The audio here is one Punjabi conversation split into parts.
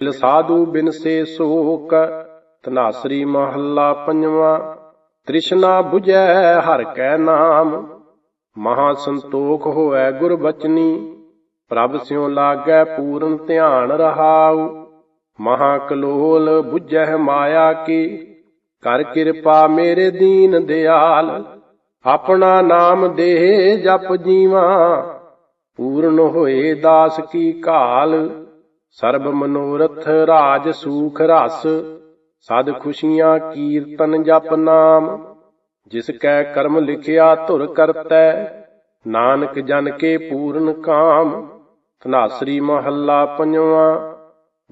ਮਿਲ ਸਾਧੂ ਬਿਨ ਸੇ ਸੋਕ ਤਨਾਸਰੀ ਮਹੱਲਾ ਪੰਜਵਾਂ। ਤ੍ਰਿਸ਼ਨਾ 부ਜੈ ਹਰ ਕੈ ਨਾਮ, ਮਹਾ ਸੰਤੋਖ ਹੋਐ ਗੁਰ ਬਚਨੀ। ਪ੍ਰਭ ਸਿਉ ਲਾਗੈ ਪੂਰਨ ਧਿਆਨ ਰਹਾਉ, ਮਹਾ ਕਲੋਲ 부ਜੈ ਮਾਇਆ ਕੀ। ਕਰ ਕਿਰਪਾ ਮੇਰੇ ਦੀਨ ਦਿਆਲ, ਆਪਣਾ ਨਾਮ ਦੇ ਜਪ ਜੀਵਾ। ਪੂਰਨ ਹੋਏ ਦਾਸ ਕੀ ਕਾਲ ਸਰਬ ਮਨੋਰਥ ਰਾਜ ਸੂਖ ਰਸ, ਸਦ ਖੁਸ਼ੀਆਂ ਕੀਰਤਨ ਜਪ ਨਾਮ। ਜਿਸ ਕੈ ਕਰਮ ਲਿਖਿਆ ਧੁਰ ਕਰਤੈ, ਨਾਨਕ ਜਨ ਕੇ ਪੂਰਨ ਕਾਮ। ਤਨਾਸਰੀ ਮਹੱਲਾ ਪੰਜਵਾਂ,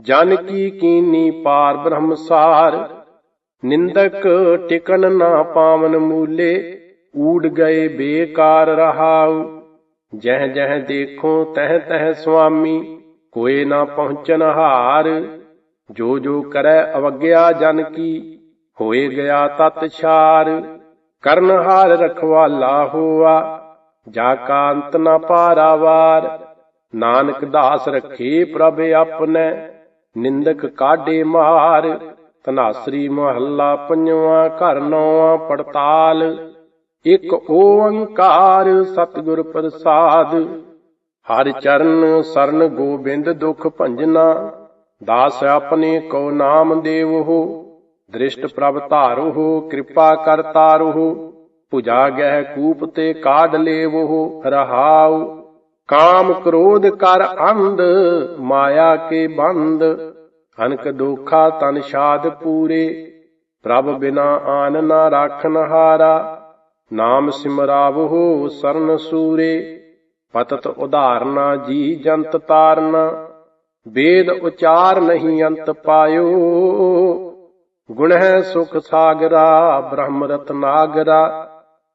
ਜਨ ਕੀ ਕੀਨੀ ਪਾਰ ਬ੍ਰਹਮਸਾਰ। ਨਿੰਦਕ ਟਿਕਨ ਨਾ ਪਾਵਨ ਮੂਲੇ, ਊੜ ਗਏ ਬੇਕਾਰ ਰਹਾਉ। ਜਹ ਜਹ ਦੇਖੋ ਤਹ ਤਹ ਸੁਆਮੀ। ਕੋਏ ਨਾ ਪਹੁੰਚਨ ਹਾਰ। ਜੋ ਜੋ ਕਰੈ ਅਵਗਿਆ ਜਨ ਕੀ, ਹੋਏ ਗਿਆ ਤਤ ਛਾਰ। ਕਰਨ ਹਾਰ ਰਖਵਾਲਾ ਹੋਆ, ਜਾ ਕਾ ਅੰਤ ਨਾ ਪਾਰਾਵਾਰ ਨਾਨਕ ਦਾਸ ਰਖੇ ਪ੍ਰਭ ਆਪਨੇ ਨਿੰਦਕ ਕਾਢੇ ਮਾਰ। ਤਨਾਸਰੀ ਮਹੱਲਾ ਪੰਜਵਾਂ ਘਰ ਨੌਵਾਂ ਪੜਤਾਲ। ਇਕ ਓੰਕਾਰ ਸਤਿਗੁਰ ਪ੍ਰਸਾਦ। ਹਰ ਚਰਨ ਸਰਨ ਗੋਬਿੰਦ ਦੁਖ ਭੰਜਨਾ, ਦਾਸ ਆਪਣੇ ਕੋ ਨਾਮ ਦੇਵੋ ਦ੍ਰਿਸ਼ਟ ਪ੍ਰਭ ਧਾਰੋ ਕਿਰਪਾ ਕਰ ਤਾਰੋ ਭੁਜਾ ਗਹਿ ਕੂਪ ਤੇ ਕਾਢ ਲੇਵੋ ਰਹਾਉ, ਕਾਮ ਕ੍ਰੋਧ ਕਰ ਅੰਧ, ਮਾਇਆ ਕੇ ਬੰਦ, ਅਨਕ ਦੋਖਾ ਤਨ ਸ਼ਾਦ ਪੂਰੇ, ਪ੍ਰਭ ਬਿਨਾ ਆਨ ਨਾ ਰਾਖਨ ਹਾਰਾ ਨਾਮ ਸਿਮਰਾਵੋ ਸਰਨ ਸੂਰੇ। ਪਤਤ ਉਧਾਰਨਾ, ਜੀ ਜੰਤ ਤਾਰਨਾ। ਵੇਦ ਉਚਾਰ ਨਹੀਂ ਅੰਤ ਪਾਇਓ। ਗੁਣ ਹੈ ਸੁਖ ਸਾਗਰਾ, ਬ੍ਰਹਮ ਰਤਨਾਗਰਾ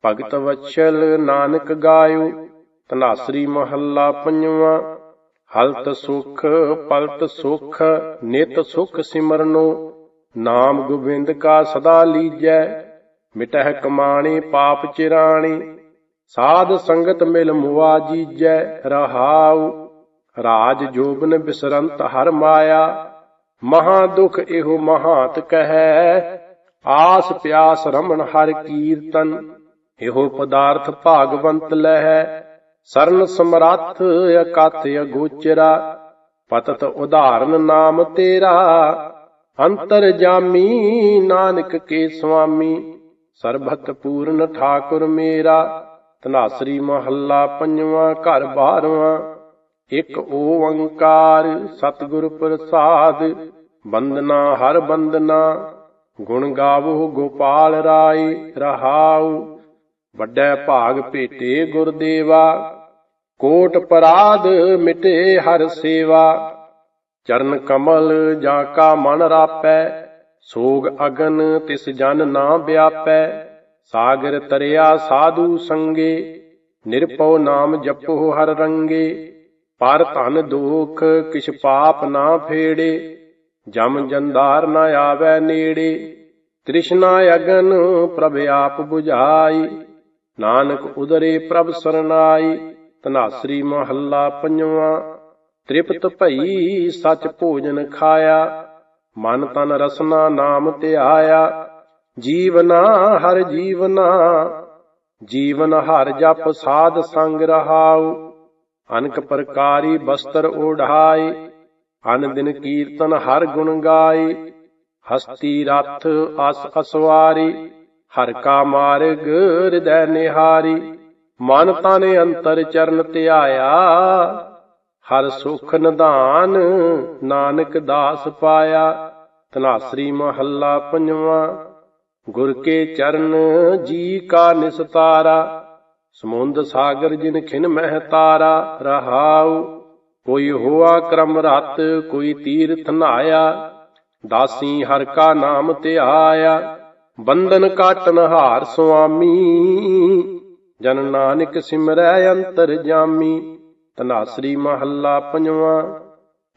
ਭਗਤ ਵਛਲ ਨਾਨਕ ਗਾਇਓ ਤਨਾਸਰੀ ਮਹੱਲਾ ਪੰਜਵਾਂ। ਹਲਤ ਸੁਖ ਪਲਤ ਸੁਖ, ਨਿਤ ਸੁਖ ਸਿਮਰਨੋ। ਨਾਮ ਗੋਬਿੰਦ ਕਾ ਸਦਾ ਲੀਜੈ, ਮਿਟਹਿ ਕਮਾਣੀ ਪਾਪ ਚਿਰਾਣੀ। ਸਾਧ ਸੰਗਤ ਮਿਲ ਮੁਆ ਜੀਜੈ ਰਹਾਉ, ਰਾਜ ਜੋਬਨ ਬਿਸਰੰਤ ਹਰ ਮਾਇਆ, ਮਹਾ ਦੁਖ ਇਹੋ ਮਹਾਤ ਕਹੈ, ਆਸ ਪਿਆਸ ਰਮਣ ਹਰ ਕੀਰਤਨ, ਇਹੋ ਪਦਾਰਥ ਭਾਗਵੰਤ ਲਹਿ, ਸਰਨ ਸਮਰੱਥ ਅਕਥ ਅਗੋਚਰਾ, ਪਤਤ ਉਦਾਹਰਨ ਨਾਮ ਤੇਰਾ, ਅੰਤਰ ਜਾਮੀ ਨਾਨਕ ਕੇ ਸੁਆਮੀ ਸਰਬਤ ਪੂਰਨ ਠਾਕੁਰ ਮੇਰਾ। ਧਨਾਸਰੀ ਮਹੱਲਾ ਪੰਜਵਾਂ, ਘਰ ਬਾਰਵਾਂ। ਇੱਕ ਓੰਕਾਰ, ਸਤਿਗੁਰ ਪ੍ਰਸਾਦ, ਬੰਦਨਾ ਹਰ ਬੰਦਨਾ। ਗੁਣ ਗਾਵੋ ਗੋਪਾਲ ਰਾਏ, ਰਹਾਉ। ਵੱਡੇ ਭਾਗ ਭੇਟੇ ਗੁਰਦੇਵਾ। ਕੋਟ ਪਰਾਧ ਮਿਟੇ ਹਰ ਸੇਵਾ। ਚਰਨ ਕਮਲ ਜਾਂ ਕਾ ਮਨ ਰਾਪੈ, ਸੋਗ ਅਗਨ ਤਿਸ ਜਨ ਨਾ ਵਿਆਪੈ। ਸਾਗਰ ਤਰਿਆ ਸਾਧੂ ਸੰਗੇ, ਨਿਰਪਉ ਨਾਮ ਜਪੋ ਹਰ ਰੰਗੇ, ਪਰ ਧਨ ਦੁਖ ਕਿਛ ਪਾਪ ਨਾ ਫੇੜੇ, ਜਮ ਜੰਦਾਰ ਨਾ ਆਵੈ ਨੇੜੇ, ਤ੍ਰਿਸ਼ਨਾ ਅਗਨ ਪ੍ਰਭ ਆਪ 부ਝਾਈ ਨਾਨਕ ਉਦਰੇ ਪ੍ਰਭ ਸਰਨਾਈ ਤਨਾਸਰੀ ਮਹੱਲਾ ਪੰਜਵਾਂ, ਤ੍ਰਿਪਤ ਭਈ ਸਚ ਭੋਜਨ ਖਾਇਆ, ਮਨ ਤਨ ਰਸਨਾ ਨਾਮ ਧਿਆਇਆ ਜੀਵਨਾ ਹਰ ਜੀਵਨਾ, ਜੀਵਨ ਹਰ ਜਪ ਸਾਧ ਸੰਗ ਰਹਾਉ। ਅਨਕ ਪ੍ਰਕਾਰੀ ਬਸਤਰ ਓਢਾਏ ਅਨ ਦਿਨ ਕੀਰਤਨ ਹਰ ਗੁਣ ਗਾਈ ਹਸਤੀ ਰਥ ਅਸ ਅਸਵਾਰੀ, ਹਰ ਕਾ ਮਾਰਗ ਹਿਰਦੈ ਨਿਹਾਰੀ। ਮਨ ਤਨ ਅੰਤਰ ਚਰਨ ਧਿਆਇਆ, ਹਰ ਸੁਖ ਨਿਧਾਨ ਨਾਨਕ ਦਾਸ ਪਾਇਆ। ਤਨਾਸਰੀ ਮਹੱਲਾ ਪੰਜਵਾਂ। ਗੁਰ ਕੇ ਚਰਨ ਜੀ ਕਾ ਨਿਸਤਾਰਾ ਸਮੁੰਦ ਸਾਗਰ ਜਿਨ ਖਿਨ ਮਹਿ ਤਾਰਾ, ਰਹਾਉ। ਕੋਈ ਹੋਆ ਕਰਮ ਰਤ, ਕੋਈ ਤੀਰਥ ਨਾਇਆ, ਦਾਸੀ ਹਰ ਕਾ ਨਾਮ ਧਿਆਇਆ ਬੰਧਨ ਕਾਟਨ ਹਾਰ ਸੁਆਮੀ। ਜਨ ਨਾਨਕ ਸਿਮਰੈ ਅੰਤਰ ਜਾਮੀ ਤਨਾਸਰੀ ਮਹੱਲਾ ਪੰਜਵਾਂ,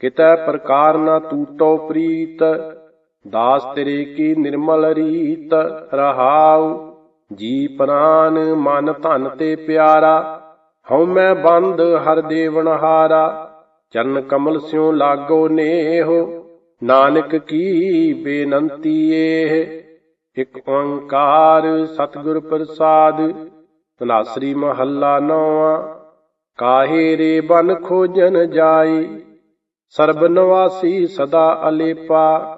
ਕਿਤੈ ਪ੍ਰਕਾਰ ਨਾ ਤੂਟੋ ਪ੍ਰੀਤ। ਦਾਸ ਤੇਰੇ ਕੀ ਨਿਰਮਲ ਰੀਤ ਰਹਾਉ? ਜੀ ਪ੍ਰਾਨ ਮਨ ਧਨ ਤੇ ਪਿਆਰਾ, ਹਉ ਮੈਂ ਬੰਦ ਹਰ ਦੇਵਨ ਹਾਰਾ। ਚਰਨ ਕਮਲ ਸਿਉ ਲਾਗੋ ਨੇਹੋ, ਨਾਨਕ ਕੀ ਬੇਨੰਤੀ ਏਹ? ਇਕ ਓੰਕਾਰ ਸਤਿਗੁਰ ਪ੍ਰਸਾਦ ਤਨਾਸਰੀ ਮਹੱਲਾ ਨੌਵਾਂ। ਕਾਹੇ ਰੇ ਬਨ ਖੋਜਨ ਜਾਈ? ਸਰਬ ਨਿਵਾਸੀ ਸਦਾ ਅਲੇਪਾ।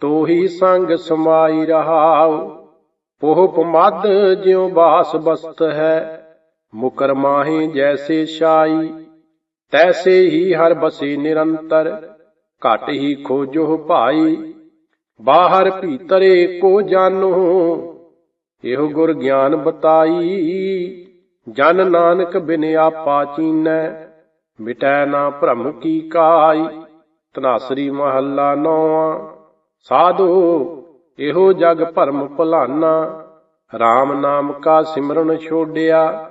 ਤੋਹੀ ਸੰਗ ਸਮਾਈ ਰਹਾਉ। ਪੋਹਪ ਪਮਦ ਜਿਉ ਬਾਸ ਬਸਤ ਹੈ। ਮੁਕਰ ਮਾਹੀ ਜੈਸੇ ਸ਼ਾਈ ਤੈਸੇ ਹੀ ਹਰ ਬਸੇ ਨਿਰੰਤਰ। ਘਟ ਹੀ ਖੋਜੋ ਭਾਈ। ਬਾਹਰ ਭੀਤਰੇ ਕੋ ਜਾਨੋ। ਇਹੋ ਗੁਰ ਗਿਆਨ ਬਤਾਈ। ਜਨ ਨਾਨਕ ਬਿਨ ਆਪਾ ਚੀਨੈ। ਮਿਟੈ ਨਾ ਭ੍ਰਮ ਕੀ ਕਾਈ। ਤਨਾਸਰੀ ਮਹੱਲਾ ਨੌਵਾਂ। ਸਾਧੂ, ਇਹੋ ਜਗ ਭਰਮ ਭੁਲਾਨਾ। RAM ਨਾਮ ਕਾ ਸਿਮਰਨ ਛੋੜਿਆ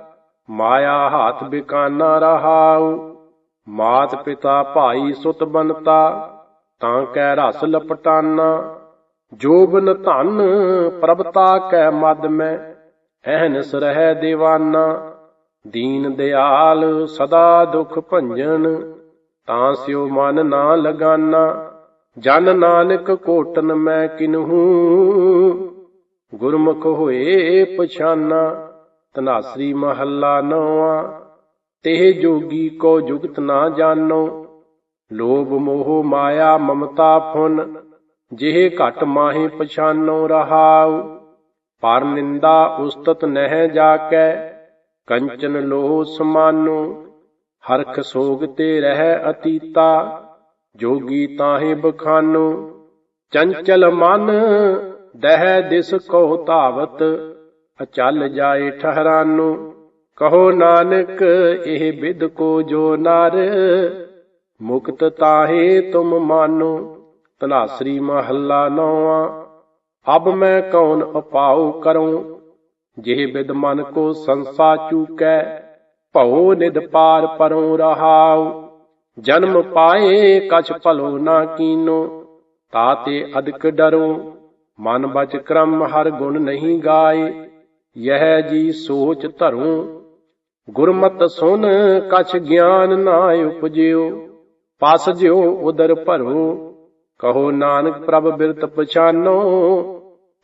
ਮਾਇਆ ਹਾਥ ਬਿਕਾਨਾ ਰਹਾਉ। ਮਾਤ ਪਿਤਾ ਭਾਈ ਸੁਤ ਬਨਤਾ ਤਾਂ ਕੈ ਰਸ ਲਪਟਾਨਾ। ਜੋਬਨ ਧਨ ਪ੍ਰਭਤਾ ਕੈ ਮਦ ਮੈਂ, ਅਹਨਸ ਰਹਿ ਦੀਵਾਨਾ। ਦੀਨ ਦਿਆਲ ਸਦਾ ਦੁਖ ਭੰਜਨ, ਤਾਂ ਸਿਓ ਮਨ ਨਾ ਲਗਾਨਾ। ਜਨ ਨਾਨਕ ਕੋਟਨ ਮੈਂ ਕਿਨਹੂ। ਗੁਰਮੁਖ ਹੋਏ ਪਛਾਨਾ ਤਨਾਸਰੀ ਮਹੱਲਾ ਨੌਵਾਂ। ਤੇ ਜੋਗੀ ਕੋ ਜੁਗਤ ਨਾ ਜਾਣੋ। ਲੋਭ ਮੋਹ ਮਾਇਆ ਮਮਤਾ ਫੁਨ, ਜਿਹ ਘਟ ਮਾਹੇ ਪਛਾਨੋ ਰਹਾਉ। ਪਰ ਨਿੰਦਾ ਉਸਤਤ ਨਹਿ ਜਾਕੈ, ਕੰਚਨ ਲੋਹ ਸਮਾਨੋ। ਹਰਖ ਸੋਗ ਤੇ ਰਹਿ ਅਤੀਤਾ। ਜੋਗੀ ਤਾਹੇ ਬਖਾਨੋ, ਚੰਚਲ ਮਨ, ਦਹਿ ਦਿਸ ਕੋ ਧਾਵਤ, ਅਚਲ ਜਾਏ ਠਹਰਾਨੋ। ਕਹੋ ਨਾਨਕ, ਇਹ ਵਿਦ ਕੋ ਜੋ ਨਰ, ਮੁਕਤ ਤਾਹੇ ਤੁਮ ਮਾਨੋ। ਤਨਾਸਰੀ ਮਹੱਲਾ ਨੌਵਾਂ, ਅਬ ਮੈਂ ਕੌਣ ਉਪਾਉ ਕਰੂੰ? ਜਿਹ ਬਿਦ ਮਨ ਕੋ ਸੰਸਾ ਚੂਕੈ, ਭਉ ਨਿਦ ਪਾਰ ਪਰਉ ਰਹਾਉ। ਜਨਮ ਪਾਏ ਕਛ ਭਲੋ ਨਾ ਕੀਨੋ ਤਾਤੇ ਅਦਕ ਡਰੋ, ਮਨ ਬਚ ਕਰਮ ਹਰ ਗੁਣ ਨਹੀਂ ਗਾਏ, ਯਹ ਜੀ ਸੋਚ ਧਰੂੰ, ਗੁਰਮਤ ਸੁਨ ਕਛ ਗਿਆਨ ਨਾ ਉਪਜਿਓ, ਪਸ ਜਿਓ ਉਦਰ ਭਰੋ, ਕਹੋ ਨਾਨਕ ਪ੍ਰਭ ਬਿਰਤ ਪਛਾਨੋ,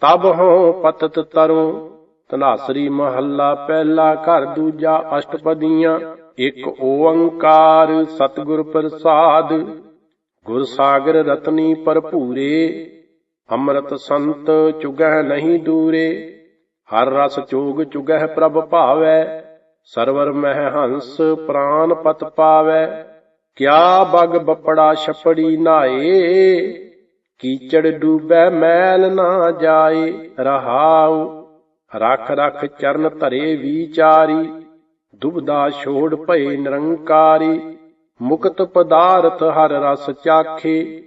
ਤਬ ਹੋ ਪਤਤ ਤਰੋ ਤਨਾਸਰੀ ਮਹੱਲਾ ਪਹਿਲਾ ਘਰ ਦੂਜਾ ਅਸ਼ਟਪਦੀਆਂ ਇਕ ਓੰਕਾਰ ਸਤਿਗੁਰ ਪ੍ਰਸਾਦ, ਗੁਰ ਸਾਗਰ ਰਤਨੀ ਭਰਪੂਰੇ, ਅੰਮ੍ਰਿਤ ਸੰਤ ਚੁਗਹਿ ਨਹੀਂ ਦੂਰੇ, ਹਰ ਰਸ ਚੋਗ ਚੁਗਹਿ ਪ੍ਰਭ ਭਾਵੈ, ਸਰਵਰ ਮਹਿ ਹੰਸ ਪ੍ਰਾਨ ਪਤ ਪਾਵੈ, ਕਿਆ ਬਗ ਬਪੜਾ ਛਪੜੀ ਨਾਏ, ਕੀਚੜ ਡੂਬੈ ਮੈਲ ਨਾ ਜਾਏ, ਰਹਾਉ, ਰਖ ਰਖ ਚਰਨ ਧਰੇ ਵਿਚਾਰੀ। ਦੁਬਦਾ ਛੋੜ ਭਏ ਨਿਰੰਕਾਰੀ, ਮੁਕਤ ਪਦਾਰਥ ਹਰ ਰਸ ਚਾਖੇ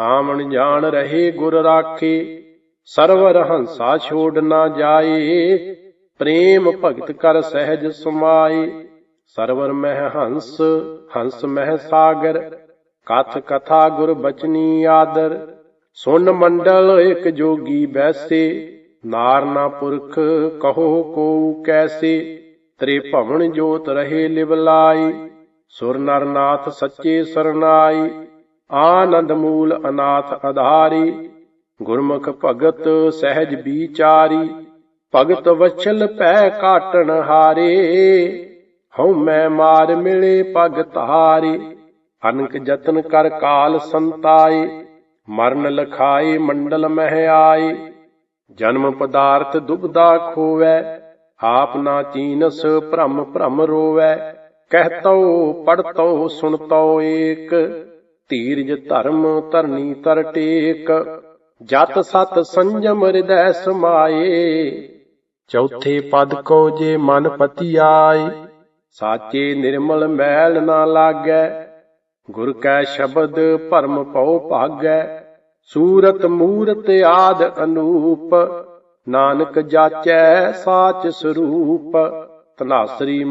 ਆਮਣ ਜਾਣ ਰਹੇ ਗੁਰ ਰਾਖੇ, ਸਰਵਰ ਹੰਸਾ ਛੋੜ ਨਾ ਜਾਏ, ਪ੍ਰੇਮ ਭਗਤ ਕਰ ਸਹਿਜ ਸਮਾਏ, ਸਰਵਰ ਮਹਿ ਹੰਸ ਹੰਸ ਮਹਿ ਸਾਗਰ, ਕਥ ਕਥਾ ਗੁਰ ਬਚਨੀ ਆਦਰ, ਸੁਨ ਮੰਡਲ ਇੱਕ ਜੋਗੀ ਬੈਸੇ, ਨਾਰਨਾ ਪੁਰਖ ਕਹੋ ਕੋ ਕੈਸੇ। ਤ੍ਰੇ ਭਵਨ ਜੋਤ ਰਹੇ ਲਿਵਲਾਈ ਸੁਰ ਨਰਨਾਥ ਸੱਚੇ ਸਰਨਾਈ, ਆਨੰਦ ਮੂਲ ਅਨਾਥ ਆਧਾਰੀ ਗੁਰਮੁਖ ਭਗਤ ਸਹਿਜ ਵਿਚਾਰੀ, ਭਗਤ ਵਛਲ ਪੈ ਕਾਟਣ ਹਾਰੇ, ਹਉ ਮੈਂ ਮਾਰ ਮਿਲੇ ਪਗ ਧਾਰੇ ਅਨਕ ਜਤਨ ਕਰ ਕਾਲ ਸੰਤਾਏ, ਮਰਨ ਲਖਾਏ ਮੰਡਲ ਮਹਿ ਆਏ, ਜਨਮ ਪਦਾਰਥ ਦੁਬਦਾ ਖੋਵੈ ਆਪ ਨਾ ਚੀਨਸ ਭ੍ਰਮ ਭ੍ਰਮ ਰੋਵੈ ਕਹਿਤੋ ਪੜਤੋ ਸੁਣਤੋ ਏਕ। ਧੀਰਜ ਧਰਮ ਧਰਨੀ ਤਰ ਟੇਕ, ਜਤ ਸਤ ਸੰਜਮ ਹਿਰਦੈ ਸਮਾਏ। ਚੌਥੇ ਪਦ ਕੋ ਜੇ ਮਨ ਪਤੀ ਆਏ, ਸਾਚੇ ਨਿਰਮਲ ਮੈਲ ਨਾ ਲਾਗੈ। ਗੁਰ ਕੈ ਸ਼ਬਦ ਭਰਮ ਪਉ ਭਾਗੈ, ਸੂਰਤ ਮੂਰਤ ਆਦ ਅਨੂਪ। ਨਾਨਕ ਜਾਚੈ ਸਾਚ ਸਰੂਪ ਤਨਾਸਰੀ